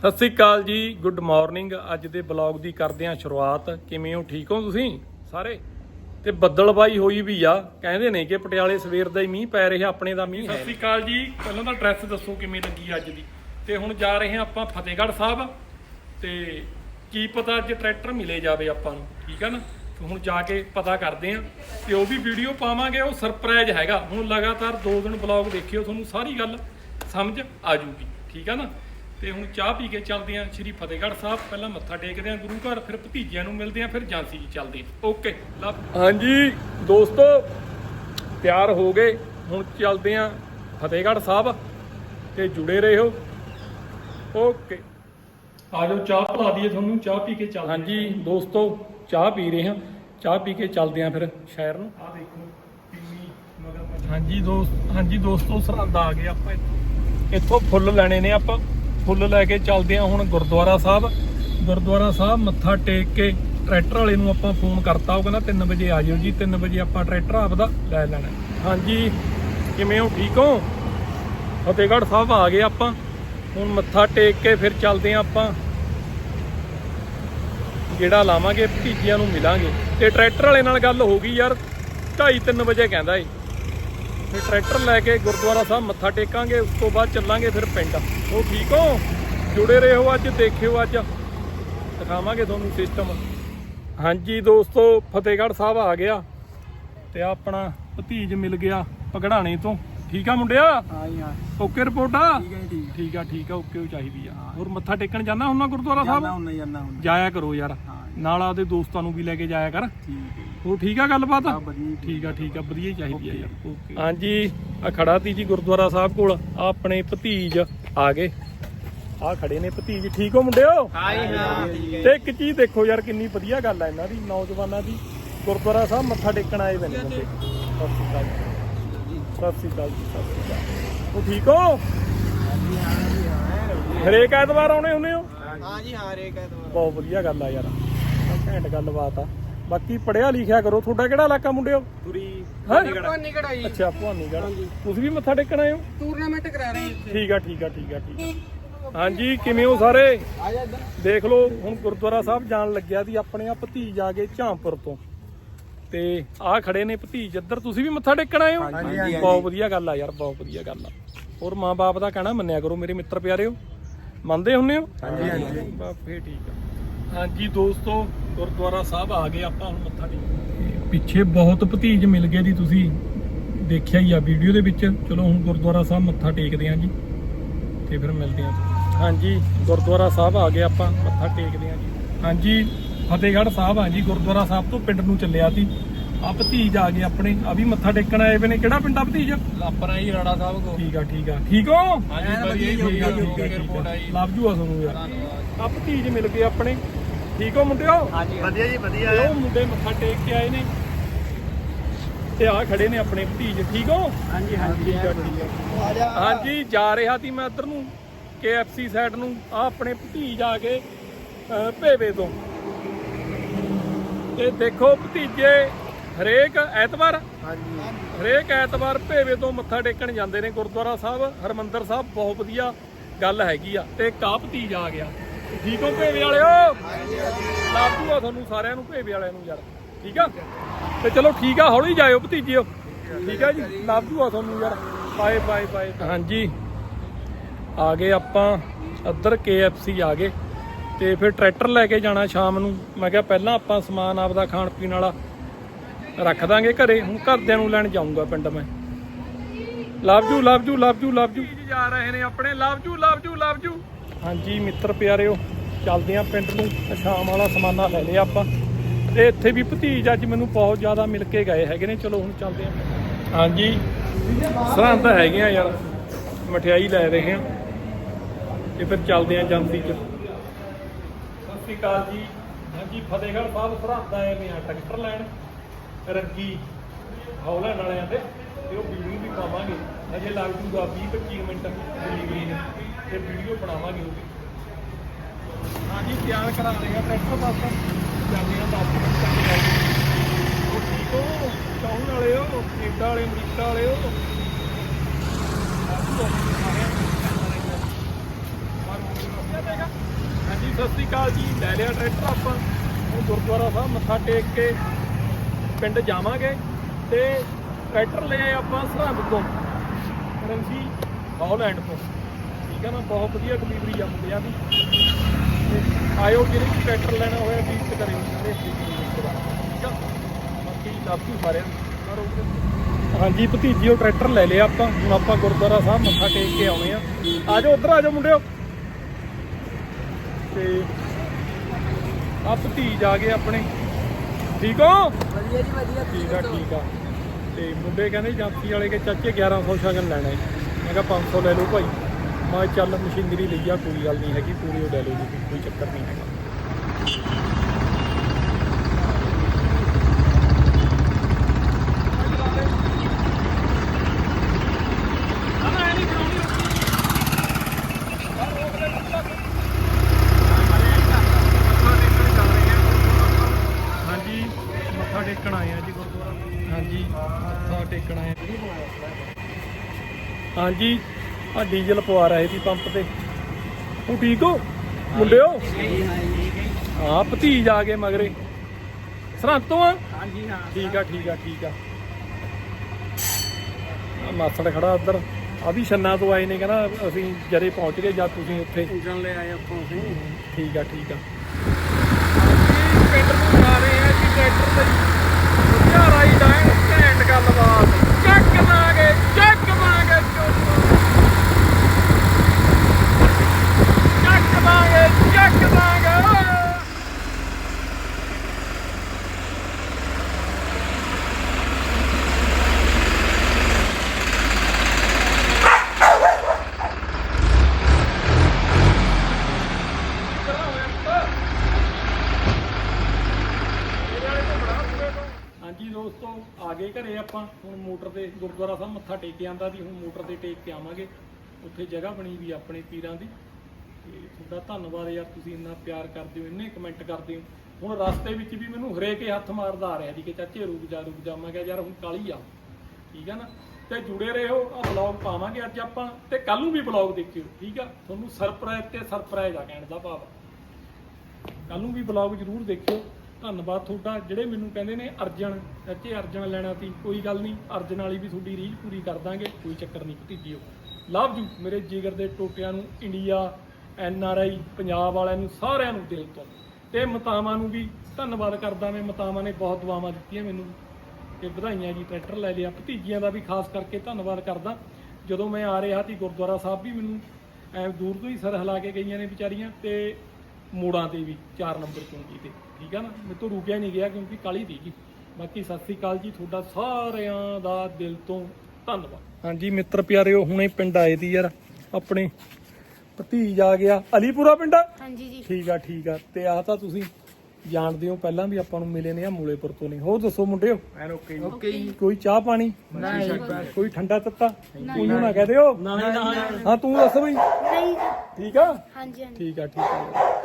ਸਤਿ ਸ੍ਰੀ ਅਕਾਲ ਜੀ good morning ਅੱਜ ਦੇ ਬਲੌਗ ਦੀ ਕਰਦੇ ਹਾਂ ਸ਼ੁਰੂਆਤ। ਕਿਵੇਂ ਹੋ? ਠੀਕ ਹੋ ਤੁਸੀਂ? ਸਾਰੇ? ਤੇ ਬੱਦਲਬਾਈ ਹੋਈ ਵੀ ਆ। ਕਹਿੰਦੇ ਨੇ ਕਿ ਪਟਿਆਲੇ ਸਵੇਰ ਦਾ ਹੀ ਮੀਂਹ ਪੈ ਰਿਹਾ ਆਪਣੇ ਦਾ ਮੀਂਹ ਸਤਿ ਸ੍ਰੀ ਅਕਾਲ ਜੀ। ਪਹਿਲਾਂ ਤਾਂ ਡਰੈਸ ਦੱਸੋ ਕਿਵੇਂ ਲੱਗੀ ਅੱਜ ਦੀ। ਤੇ ਹੁਣ ਜਾ ਰਹੇ ਹਾਂ ਆਪਾਂ ਫਤਿਹਗੜ੍ਹ ਸਾਹਿਬ। ਤੇ ਕੀ ਪਤਾ ਅੱਜ ਟਰੈਕਟਰ ਮਿਲੇ ਜਾਵੇ ਆਪਾਂ ਨੂੰ ਠੀਕ ਹੈ ਨਾ? ਤੇ ਹੁਣ ਜਾ ਕੇ ਪਤਾ ਕਰਦੇ ਆਂ ਤੇ ਉਹ ਵੀ ਵੀਡੀਓ ਪਾਵਾਂਗੇ ਉਹ ਸਰਪ੍ਰਾਈਜ਼ ਹੈਗਾ। ਹੁਣ ਲਗਾਤਾਰ 2 ਦਿਨ ਬਲੌਗ ਦੇਖਿਓ ਤੁਹਾਨੂੰ ਸਾਰੀ ਗੱਲ ਸਮਝ ਆ ਜੂਗੀ ਠੀਕ ਹੈ ਨਾ? ਤੇ ਹੁਣ ਚਾਹ ਪੀ ਕੇ ਚੱਲਦੇ ਆਂ ਸ਼੍ਰੀ ਫਤਿਹਗੜ੍ਹ ਸਾਹਿਬ। ਪਹਿਲਾਂ ਮੱਥਾ ਟੇਕਦੇ ਆਂ ਗੁਰੂ ਘਰ ਫਿਰ ਭਤੀਜਿਆਂ ਨੂੰ ਮਿਲਦੇ ਆਂ ਫਿਰ ਜਾਂਸੀ ਜੀ ਚੱਲਦੇ ਆਂ ਓਕੇ ਹਾਂਜੀ ਦੋਸਤੋ ਤਿਆਰ ਹੋ ਗਏ। ਹੁਣ ਚੱਲਦੇ ਆਂ ਫਤਿਹਗੜ੍ਹ ਸਾਹਿਬ ਤੇ ਜੁੜੇ ਰਹੋ। ਓਕੇ ਆ ਜਾਓ ਚਾਹ ਪਿਲਾ ਦਈਏ ਤੁਹਾਨੂੰ ਚਾਹ ਪੀ ਕੇ ਚੱਲਦੇ ਹਾਂਜੀ ਦੋਸਤੋ ਚਾਹ ਪੀ ਰਹੇ ਹਾਂ। ਚਾਹ ਪੀ ਕੇ ਚੱਲਦੇ ਆਂ ਫਿਰ ਸ਼ਹਿਰ ਨੂੰ। ਆ ਦੇਖੋ ਹਾਂਜੀ ਦੋਸਤ ਹਾਂਜੀ ਦੋਸਤੋ ਸਰਹੰਦ ਆ ਗਏ ਆਪਾਂ ਇੱਥੋਂ। ਇੱਥੋਂ ਫੁੱਲ ਲੈਣੇ ਨੇ ਆਪਾਂ। ਫੁੱਲ ਲੈ ਕੇ ਚੱਲਦੇ ਆਂ ਹੁਣ ਗੁਰਦੁਆਰਾ ਸਾਹਿਬ। ਗੁਰਦੁਆਰਾ ਸਾਹਿਬ ਮੱਥਾ ਟੇਕ ਕੇ ਟਰੈਕਟਰ ਵਾਲੇ ਨੂੰ ਆਪਾਂ ਫੋਨ ਕਰਤਾ, ਉਹ ਕਹਿੰਦਾ 3 ਵਜੇ ਆ ਜਿਓ ਜੀ 3 ਵਜੇ ਆਪਾਂ ਟਰੈਕਟਰ ਆਪਦਾ ਲੈ ਲੈਣਾ। ਹਾਂਜੀ, ਕਿਵੇਂ ਹੋ, ਠੀਕ ਹੋ? ਫਤਿਹਗੜ੍ਹ ਸਾਹਿਬ ਆ ਗਏ ਆਪਾਂ। ਹੁਣ ਮੱਥਾ ਟੇਕ ਕੇ ਫਿਰ ਚੱਲਦੇ ਆਂ ਆਪਾਂ। ਜਿਹੜਾ ਲਾਵਾਂਗੇ, ਭਤੀਜਿਆਂ ਨੂੰ ਮਿਲਾਂਗੇ। ਤੇ ਟਰੈਕਟਰ ਵਾਲੇ ਨਾਲ ਗੱਲ ਹੋ ਗਈ ਯਾਰ 2:30 ਵਜੇ ਕਹਿੰਦਾ ਏ। ਫਿਰ ਟਰੈਕਟਰ ਲੈ ਕੇ ਗੁਰਦੁਆਰਾ ਸਾਹਿਬ ਮੱਥਾ ਟੇਕਾਂਗੇ ਉਸ ਤੋਂ ਬਾਅਦ ਚੱਲਾਂਗੇ ਫਿਰ ਪਿੰਡ। ਉਹ ਠੀਕ ਹੋ? ਜੁੜੇ ਰਹੋ ਅੱਜ ਦੇਖਿਓ ਅੱਜ। ਦਿਖਾਵਾਂਗੇ ਤੁਹਾਨੂੰ ਸਿਸਟਮ ਹਾਂਜੀ ਦੋਸਤੋ ਫਤਿਹਗੜ੍ਹ ਸਾਹਿਬ ਆ ਗਿਆ ਤੇ ਆਪਣਾ ਭਤੀਜ ਮਿਲ ਗਿਆ ਪਗੜਾਣੇ ਤੋਂ। ਠੀਕ ਆ ਮੁੰਡਿਆ? ਹਾਂ ਜੀ ਹਾਂ। ਓਕੇ ਰਿਪੋਰਟ ਆ? ਠੀਕ ਹੈ ਆ। ਠੀਕ ਆ ਓਕੇ ਉਹ ਚਾਹੀਦੀ ਆ। ਹੋਰ ਮੱਥਾ ਟੇਕਣ ਜਾਣਾ ਹੁੰਦਾ ਗੁਰਦੁਆਰਾ ਸਾਹਿਬ? ਜਾਇਆ ਕਰੋ ਯਾਰ। ਹਾਂ ਨਾਲ ਆਪਦੇ ਦੋਸਤਾਂ ਨੂੰ ਵੀ ਲੈ ਕੇ ਜਾਇਆ ਕਰ। ਠੀਕ ਹੈ। ਉਹ ਠੀਕ ਆ ਗੱਲਬਾਤ? ਹਾਂ, ਵਧੀਆ ਜੀ। ਠੀਕ ਆ ਠੀਕ ਆ ਵਧੀਆ ਹੀ ਚਾਹੀਦੀ ਆ ਯਾਰ ਹਾਂਜੀ ਆ ਖੜਾ ਤੀ ਜੀ ਗੁਰਦੁਆਰਾ ਸਾਹਿਬ ਕੋਲ ਆਪਣੇ ਭਤੀਜ ਆ ਗਏ। ਆ ਖੜੇ ਨੇ ਭਤੀਜ ਠੀਕ ਹੋ ਮੁੰਡਿਓ? ਹਾਂ ਜੀ ਹਾਂ ਤੇ ਇੱਕ ਚੀਜ਼ ਦੇਖੋ ਯਾਰ ਕਿੰਨੀ ਵਧੀਆ ਗੱਲ ਆ ਇਹਨਾਂ ਦੀ ਨੌਜਵਾਨਾਂ ਦੀ। ਗੁਰਦੁਆਰਾ ਸਾਹਿਬ ਮੱਥਾ ਟੇਕਣ ਆਏ ਹੋਏ ਨੇ ਮੁੰਡੇ ਸਤਿ ਸ਼੍ਰੀ ਅਕਾਲ ਜੀ। ਸਤਿ ਸ਼੍ਰੀ ਅਕਾਲ ਜੀ ਸਤਿ ਸ਼੍ਰੀ ਅਕਾਲ। ਉਹ ਠੀਕ ਹੋ? ਹਰੇਕ ਐਤਵਾਰ ਆਉਣੇ ਹੁੰਦੇ ਹੋ? ਹਾਂ ਜੀ ਹਾਂ ਰੇਕ ਹੈ ਬਹੁਤ ਵਧੀਆ ਗੱਲ ਆ ਯਾਰ। ਆਹ ਘੈਂਟ ਗੱਲਬਾਤ ਆ। ਬਾਕੀ ਪੜਿਆ ਲਿਖਿਆ ਕਰੋ। ਤੁਹਾਡਾ ਕਿਹੜਾ ਇਲਾਕਾ ਮੁੰਡਿਓ? ਹੈਂ? ਨਹੀਂ ਕਢਾਈ ਅੱਛਾ ਭਵਾਨੀਗੜ੍ਹ। ਤੁਸੀਂ ਵੀ ਮੱਥਾ ਟੇਕਣ ਆਏ ਹੋ? ਟੂਰਨਾਮੈਂਟ ਕਰਾ ਰਹੇ ਇੱਥੇ। ਠੀਕ ਆ ਠੀਕ ਆ ਠੀਕ ਆ ਠੀਕ ਆ। ਹਾਂਜੀ ਕਿਵੇਂ ਹੋ ਸਾਰੇ? ਦੇਖ ਲਓ ਹੁਣ ਗੁਰਦੁਆਰਾ ਸਾਹਿਬ ਜਾਣ ਲੱਗਿਆ ਦੀ ਆਪਣੇ ਆ ਭਤੀਜ ਆ ਗਏ ਝਾਂਪੁਰ ਤੋਂ। ਤੇ ਆ ਖੜੇ ਨੇ ਭਤੀਜ ਇੱਧਰ। ਤੁਸੀਂ ਵੀ ਮੱਥਾ ਟੇਕਣ ਆਏ ਹੋ? ਹਾਂਜੀ, ਹਾਂਜੀ। ਬਹੁਤ ਵਧੀਆ ਗੱਲ ਆ ਯਾਰ ਬਹੁਤ ਵਧੀਆ ਗੱਲ ਆ। ਹੋਰ ਮਾਂ-ਬਾਪ ਦਾ ਕਹਿਣਾ ਮੰਨਿਆ ਕਰੋ ਮੇਰੇ ਮਿੱਤਰ ਪਿਆਰਿਓ। ਮੰਨਦੇ ਹੁੰਨੇ ਹੋ? ਹਾਂਜੀ, ਹਾਂਜੀ। ਬਾ ਠੀਕ ਆ। ਹਾਂਜੀ ਦੋਸਤੋ ਗੁਰਦੁਆਰਾ ਸਾਹਿਬ ਆ ਗਏ ਆਪਾਂ ਹੁਣ ਮੱਥਾ ਟੇਕ ਪਿੱਛੇ ਬਹੁਤ ਭਤੀਜ ਮਿਲ ਗਏ ਜੀ ਤੁਸੀਂ ਦੇਖਿਆ ਹੀ ਆ ਵੀਡੀਓ ਦੇ ਵਿੱਚ। ਚਲੋ ਹੁਣ ਗੁਰਦੁਆਰਾ ਸਾਹਿਬ ਮੱਥਾ ਟੇਕਦੇ ਆਂ ਜੀ ਤੇ ਫਿਰ ਮਿਲਦੇ ਆਂ ਹਾਂਜੀ ਗੁਰਦੁਆਰਾ ਸਾਹਿਬ ਆ ਗਏ ਆਪਾਂ ਮੱਥਾ ਟੇਕਦੇ ਆਂ ਜੀ। ਹਾਂਜੀ ਫਤਿਹਗੜ੍ਹ ਸਾਹਿਬ ਆ ਜੀ ਗੁਰਦੁਆਰਾ ਸਾਹਿਬ ਤੋਂ ਪਿੰਡ ਨੂੰ ਚੱਲਿਆ ਸੀ। ਆ ਭਤੀਜ ਆ ਗਏ ਆਪਣੇ ਆ ਵੀ ਮੱਥਾ ਟੇਕਣ ਆਏ ਵੇ ਨੇ। ਕਿਹੜਾ ਪਿੰਡ ਆ ਭਤੀਜ? ਲਾਪਰਾ ਜੀ ਰਾੜਾ ਸਾਹਿਬ ਕੋ। ਠੀਕ ਆ ਠੀਕ ਆ। ਠੀਕ ਹੋ? ਹਾਂਜੀ, ਵਧੀਆ ਜੀ, ਠੀਕ ਆ, ਠੀਕ ਆ, ਓਕੇ, ਠੀਕ ਆ। ਰਿਪੋਰਟ ਆਈ। ਲੱਭ ਜੂਆ ਤੁਹਾਨੂੰ ਯਾਰ। ਆ ਭਤੀਜ ਮਿਲ ਗਏ ਆਪਣੇ। ਠੀਕ ਹੋ ਮੁੰਡਿਓ? ਹਾਂਜੀ। ਵਧੀਆ ਜੀ ਵਧੀਆ। ਤੇ ਉਹ ਮੁੰਡੇ ਮੱਥਾ ਟੇਕ ਕੇ ਆਏ ਨੇ। ਤੇ ਆ ਖੜੇ ਨੇ ਆਪਣੇ ਭਤੀਜ ਠੀਕ ਹੋ? ਹਾਂਜੀ ਹਾਂਜੀ। ਹਾਂਜੀ ਜਾ ਰਿਹਾ ਸੀ ਮੈਂ ਇੱਧਰ ਨੂੰ KFC ਸਾਈਡ ਨੂੰ। ਆ ਆਪਣੇ ਭਤੀਜ ਆ ਅਹ, ਭੇਵੇ ਤੋਂ। ਤੇ ਦੇਖੋ ਭਤੀਜੇ ਹਰੇਕ ਐਤਵਾਰ ਹਾਂਜੀ। ਹਰੇਕ ਐਤਵਾਰ ਭੇਵੇ ਤੋਂ ਮੱਥਾ ਟੇਕਣ ਜਾਂਦੇ ਨੇ ਗੁਰਦੁਆਰਾ ਸਾਹਿਬ। ਹਰਮੰਦਰ ਸਾਹਿਬ ਬਹੁਤ ਵਧੀਆ ਗੱਲ ਹੈਗੀ ਆ। ਤੇ ਕਾ ਭਤੀਜ ਆ ਗਿਆ। ਠੀਕ ਹੋ ਭੇਵੇ ਵਾਲਿਓ? ਲੱਭ ਜੂਆ ਤੁਹਾਨੂੰ ਸਾਰਿਆਂ ਨੂੰ, ਭੇਵੇ ਵਾਲਿਆਂ ਨੂੰ ਯਾਰ। ਠੀਕ ਆ? ਤੇ ਚਲੋ ਠੀਕ ਆ, ਹੌਲੀ ਜਾਇਓ ਭਤੀਜਿਓ। ਠੀਕ ਆ ਜੀ? ਲੱਭ ਜੂਆ ਤੁਹਾਨੂੰ ਯਾਰ। ਬਾਏ ਬਾਏ ਬਾਏ ਹਾਂਜੀ। ਆ ਗਏ ਆਪਾਂ ਇੱਧਰ KFC ਆ ਗਏ। ਤੇ ਫਿਰ ਟਰੈਕਟਰ ਲੈ ਕੇ ਜਾਣਾ ਸ਼ਾਮ ਨੂੰ। ਮੈਂ ਕਿਹਾ ਪਹਿਲਾਂ ਆਪਾਂ ਸਮਾਨ ਆਪਦਾ ਖਾਣ ਪੀਣ ਵਾਲਾ ਰੱਖ ਦਾਂਗੇ ਘਰੇ। ਹੁਣ ਘਰਦਿਆਂ ਨੂੰ ਲੈਣ ਜਾਊਂਗਾ ਪਿੰਡ ਮੈਂ। ਲਵ ਜੂ ਲਵ ਜੂ ਲਵ ਜੂ ਲਵ ਜੂ ਜਾ ਰਹੇ ਨੇ ਆਪਣੇ। ਲਵ ਜੂ ਲਵ ਜੂ ਲਵ ਜੂ ਹਾਂਜੀ, ਮਿੱਤਰ ਪਿਆਰਿਓ, ਚੱਲਦੇ ਆਂ ਪਿੰਡ ਨੂੰ। ਸ਼ਾਮ ਵਾਲਾ ਸਮਾਨਾ ਲੈ ਲਿਆ ਆਪਾਂ। ਤੇ ਇੱਥੇ ਵੀ ਭਤੀਜ ਅੱਜ ਮੈਨੂੰ ਬਹੁਤ ਜ਼ਿਆਦਾ ਮਿਲ ਕੇ ਗਏ ਹੈਗੇ ਨੇ। ਚਲੋ, ਹੁਣ ਚੱਲਦੇ ਆਂ। ਹਾਂਜੀ, ਸਰਹੰਦ ਹੈਗੇ ਆ ਯਾਰ। ਮਠਿਆਈ ਲੈ ਰਹੇ ਆ। ਤੇ ਫਿਰ ਚੱਲਦੇ ਆਂ ਜਾਂਦੀ 'ਚ। ਸਤਿ ਸ਼੍ਰੀ ਅਕਾਲ ਜੀ। ਹਾਂਜੀ, ਫਤਿਹਗੜ੍ਹ ਸਾਹਿਬ ਸਰਹੰਦ ਆਏ ਨੇ ਟਰੈਕਟਰ ਲੈਣ। ਰੱਗੀ ਹੌਲੈਂਡ ਵਾਲਿਆਂ ਤੇ। ਤੇ ਉਹ ਵੀਡੀਓ ਵੀ ਪਾਵਾਂਗੇ। ਅਜੇ ਲੱਗ ਜੂਗਾ 20 25 ਮਿੰਟ ਡਿਲੀਵਰੀ ਨੂੰ ਤੇ ਵੀਡੀਓ ਬਣਾਵਾਂਗੇ ਉਹ ਹਾਂਜੀ, ਤਿਆਰ ਕਰਾ ਰਹੇ ਟਰੈਕਟਰ ਬਸ ਜਾਂਦੇ ਆ 10 ਮਿੰਟ ਤੱਕ ਜਾਈਏ ਉਹ ਠੀਕ ਹੋ ਚਾਹਣ ਵਾਲੇ ਹੋ, ਕੈਨੇਡਾ ਵਾਲੇ, ਅਮਰੀਕਾ ਵਾਲੇ ਹੋ। ਆਹ ਸਤਿ ਸ੍ਰੀ ਅਕਾਲ ਜੀ। ਲੈ ਲਿਆ ਟਰੈਕਟਰ ਆਪਾਂ। ਹੁਣ ਗੁਰਦੁਆਰਾ ਸਾਹਿਬ ਮੱਥਾ ਟੇਕ ਕੇ ਪਿੰਡ ਜਾਵਾਂਗੇ ਤੇ ਟਰੈਕਟਰ ਲੈ ਆਪਾਂ ਸਰਹੰਦ ਤੋਂ। ਕਰੰਸੀ ਹਾਲੈਂਡ ਤੋਂ। ਠੀਕ ਹੈ ਨਾ ਬਹੁਤ ਵਧੀਆ ਡਿਲੀਵਰੀ ਆ ਮੁੰਡਿਆਂ ਦੀ। ਤੇ ਆਇਓ ਜਿਹੜੇ ਵੀ ਟਰੈਕਟਰ ਲੈਣਾ ਹੋਇਆ ਵੀ ਤੇ ਕਰੇ ਸਾਰੇ ਠੀਕ ਆ? ਬਾਕੀ ਲਾਪੂ ਸਾਰਿਆਂ ਨੂੰ ਮਾਰੋ ਹਾਂਜੀ ਭਤੀਜੀ ਉਹ ਟਰੈਕਟਰ ਲੈ ਲਿਆ ਆਪਾਂ। ਹੁਣ ਆਪਾਂ ਗੁਰਦੁਆਰਾ ਸਾਹਿਬ ਮੱਥਾ ਟੇਕ ਕੇ ਆਉਣੇ ਆ। ਆ ਜਾਓ ਉਧਰ ਆ ਜਾਓ ਮੁੰਡਿਓ। ਤੇ ਆ ਭਤੀਜ ਆ ਗਏ ਆਪਣੇ। ਠੀਕ ਹੋ? ਵਧੀਆ ਜੀ ਵਧੀਆ। ਠੀਕ ਆ ਠੀਕ ਆ। ਤੇ ਮੁੰਡੇ ਕਹਿੰਦੇ ਜਾਂਤੀ ਵਾਲੇ ਕੇ ਚਾਚੇ 1100 ਸ਼ਗਨ ਲੈਣਾ। ਹੈ ਮੈਂ ਕਿਹਾ 500 ਲੈ ਲਓ ਭਾਈ। ਮੈਂ ਚੱਲ ਮਸ਼ੀਨਰੀ ਲਈ ਆ, ਕੋਈ ਗੱਲ ਨਹੀਂ ਹੈਗੀ, ਪੂਰੀ ਉਹ ਲੈ ਲਓ ਜੀ, ਕੋਈ ਚੱਕਰ ਨਹੀਂ ਹੈਗਾ ਹਾਂਜੀ ਮੱਥਾ ਟੇਕਣ ਆਏ ਆ ਜੀ ਗੁਰਦੁਆਰਾ ਹਾਂਜੀ ਮੱਥਾ ਟੇਕਣ ਆਏ ਆ ਹਾਂਜੀ ਆ ਡੀਜ਼ਲ ਪਵਾ ਰਹੇ ਸੀ ਪੰਪ ਤੇ। ਤੂੰ ਠੀਕ ਹੋ? ਮੁੰਡਿਓ? ਹਾਂ ਭਤੀਜ ਆ ਗਏ ਮਗਰੇ। ਸਰਹੰਦ ਤੋਂ ਆ? ਹਾਂਜੀ ਹਾਂ ਠੀਕ ਆ ਠੀਕ ਆ ਠੀਕ ਆ। ਮਾਸੜ ਖੜਾ ਉੱਧਰ। ਆ ਵੀ ਛੰਨਾ ਤੋਂ ਆਏ ਨੇ ਕਹਿੰਦਾ ਅਸੀਂ ਜਰੇ ਪਹੁੰਚ ਗਏ ਜਦ ਤੁਸੀਂ ਉੱਥੇ। ਪੂਜਣ ਲੈ ਆਏ ਆਪਾਂ ਅਸੀਂ ਠੀਕ ਆ ਠੀਕ ਆ। ਪਿੰਡ ਨੂੰ ਜਾ ਰਹੇ ਆ ਜੀ ਟਰੈਕਟਰ ਤੇ ਘੈਂਟ ਗੱਲਬਾਤ ਚੱਕ ਲਾਂਗੇ ਚੱਕ ਲਾਂਗੇ ਚੱਕ ਲਾਂਗੇ ਚੱਕ ਲਾਂਗੇ ਹਾਂਜੀ ਦੋਸਤੋ ਆ ਗਏ ਘਰੇ ਆਪਾਂ ਹੁਣ ਮੋਟਰ ਤੇ ਗੁਰਦੁਆਰਾ ਸਾਹਿਬ ਮੱਥਾ ਟੇਕ ਕੇ ਆਂਦਾ ਦੀ ਹੁਣ ਮੋਟਰ ਤੇ ਟੇਕ ਕੇ ਆਵਾਂਗੇ। ਉੱਥੇ ਜਗ੍ਹਾ ਬਣੀ ਵੀ ਆਪਣੇ ਪੀਰਾਂ ਦੀ। ਤੇ ਤੁਹਾਡਾ ਧੰਨਵਾਦ ਯਾਰ, ਤੁਸੀਂ ਇੰਨਾ ਪਿਆਰ ਕਰਦੇ ਹੋ, ਇੰਨੇ ਕਮੈਂਟ ਕਰਦੇ ਹੋ। ਹੁਣ ਰਸਤੇ ਵਿੱਚ ਵੀ ਮੈਨੂੰ ਹਰੇਕ ਹੀ ਹੱਥ ਮਾਰਦਾ ਆ ਰਿਹਾ ਜੀ ਕਿ ਚਾਚੇ ਰੁਕ ਜਾ ਰੁਕ ਜਾ। ਮੈਂ ਕਿਹਾ ਯਾਰ ਹੁਣ ਕਾਲੀ ਆ। ਠੀਕ ਆ ਨਾ? ਤੇ ਜੁੜੇ ਰਹੋ ਆ ਬਲੌਗ ਪਾਵਾਂਗੇ ਅੱਜ ਆਪਾਂ। ਤੇ ਕੱਲ ਨੂੰ ਵੀ ਬਲੌਗ ਦੇਖਿਓ, ਠੀਕ ਆ? ਤੁਹਾਨੂੰ ਸਰਪ੍ਰਾਈਜ਼ ਤੇ ਸਰਪ੍ਰਾਈਜ਼ ਆ ਕਹਿਣ ਦਾ ਭਾਵ। ਕੱਲ ਨੂੰ ਵੀ ਬਲੌਗ ਜ਼ਰੂਰ ਦੇਖਿਓ। ਧੰਨਵਾਦ ਤੁਹਾਡਾ, ਜਿਹੜੇ ਮੈਨੂੰ ਕਹਿੰਦੇ ਨੇ ਅਰਜਨ ਚਾਚੇ ਅਰਜਨ ਲੈਣਾ ਸੀ, ਕੋਈ ਗੱਲ ਨਹੀਂ, ਅਰਜਨ ਵਾਲੀ ਵੀ ਤੁਹਾਡੀ ਰੀਝ ਪੂਰੀ ਕਰ ਦਾਂਗੇ, ਕੋਈ ਚੱਕਰ ਨਹੀਂ ਭਤੀਜਿਓ ਲਵ ਯੂ ਮੇਰੇ ਜਿਗਰ ਦੇ ਟੋਟਿਆਂ ਨੂੰ India N R I Punjab ਵਾਲਿਆਂ ਨੂੰ, ਸਾਰਿਆਂ ਨੂੰ ਦਿਲ ਤੋਂ। ਤੇ ਮਤਾਵਾਂ ਨੂੰ ਵੀ ਧੰਨਵਾਦ ਕਰਦਾ ਮੈਂ, ਮਤਾਵਾਂ ਨੇ ਬਹੁਤ ਦੁਆਵਾਂ ਦਿੱਤੀਆਂ ਮੈਨੂੰ। ਤੇ ਵਧਾਈਆਂ ਜੀ, ਟਰੈਕਟਰ ਲੈ ਲਿਆ, ਭਤੀਜੀਆਂ ਦਾ ਵੀ ਖਾਸ ਕਰਕੇ ਧੰਨਵਾਦ ਕਰਦਾ। ਜਦੋਂ ਮੈਂ ਆ ਰਿਹਾ ਸੀ ਗੁਰਦੁਆਰਾ ਸਾਹਿਬ ਵੀ ਮੈਨੂੰ, ਐ ਦੂਰ ਤੋਂ ਹੀ ਸਰ ਹਿਲਾ ਕੇ ਗਈਆਂ ਨੇ ਵਿਚਾਰੀਆਂ, ਤੇ ਮੋੜਾਂ ਤੇ ਵੀ 4 ਨੰਬਰ ਚੌਂਕੀ ਤੇ ਠੀਕ ਆ ਨਾ? ਮੇਰੇ ਤੋਂ ਰੁਕਿਆ ਨਹੀਂ ਗਿਆ ਕਿਉਂਕਿ ਕਾਲੀ ਸੀਗੀ। ਬਾਕੀ ਸਤਿ ਸ੍ਰੀ ਅਕਾਲ ਜੀ ਤੁਹਾਡਾ ਸਾਰਿਆਂ ਦਾ ਦਿਲ ਤੋਂ ਧੰਨਵਾਦ। ਹਾਂਜੀ ਮਿੱਤਰ ਪਿਆਰਿਓ ਹੁਣੇ ਪਿੰਡ ਆਏ ਦੀ ਯਾਰ ਆਪਣੇ ਭਤੀਜ ਆ ਗਿਆ। ਅਲੀਪੁਰਾ ਪਿੰਡ ਹਾਂਜੀ ਜੀ। ਠੀਕ ਆ ਠੀਕ ਆ। ਤੇ ਆ ਤਾਂ ਤੁਸੀਂ ਜਾਣਦੇ ਹੋ ਪਹਿਲਾਂ ਵੀ ਆਪਾਂ ਨੂੰ ਮਿਲੇ ਨੇ ਆ ਮੂਲੇਪੁਰ ਤੋਂ ਨਹੀਂ ਹੋਰ ਦੱਸੋ ਮੁੰਡਿਓ? ਐਨ ਓਕੇ ਓਕੇ ਜੀ। ਕੋਈ ਚਾਹ ਪਾਣੀ? ਨਹੀਂ ਕੋਈ ਠੰਡਾ ਤੱਤਾ? ਕੋਈ ਨਾ ਕਹਿ ਦਿਓ? ਨਹੀਂ। ਨਾ ਹਾਂ ਤੂੰ ਦੱਸ ਬਈ। ਨਹੀਂ। ਠੀਕ ਆ? ਹਾਂਜੀ ਹਾਂਜੀ। ਠੀਕ ਆ ਠੀਕ ਆ।